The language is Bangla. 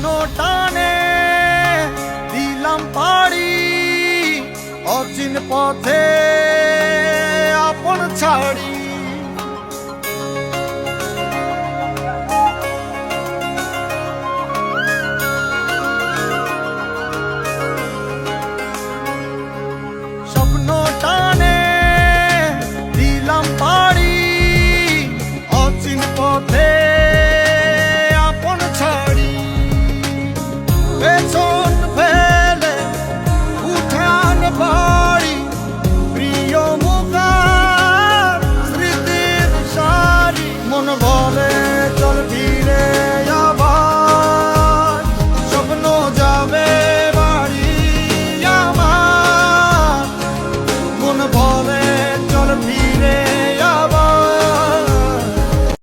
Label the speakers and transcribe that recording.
Speaker 1: কোনো টানে দিলাম পাড়ি অর্জিন পথে আপন ছাড়ি।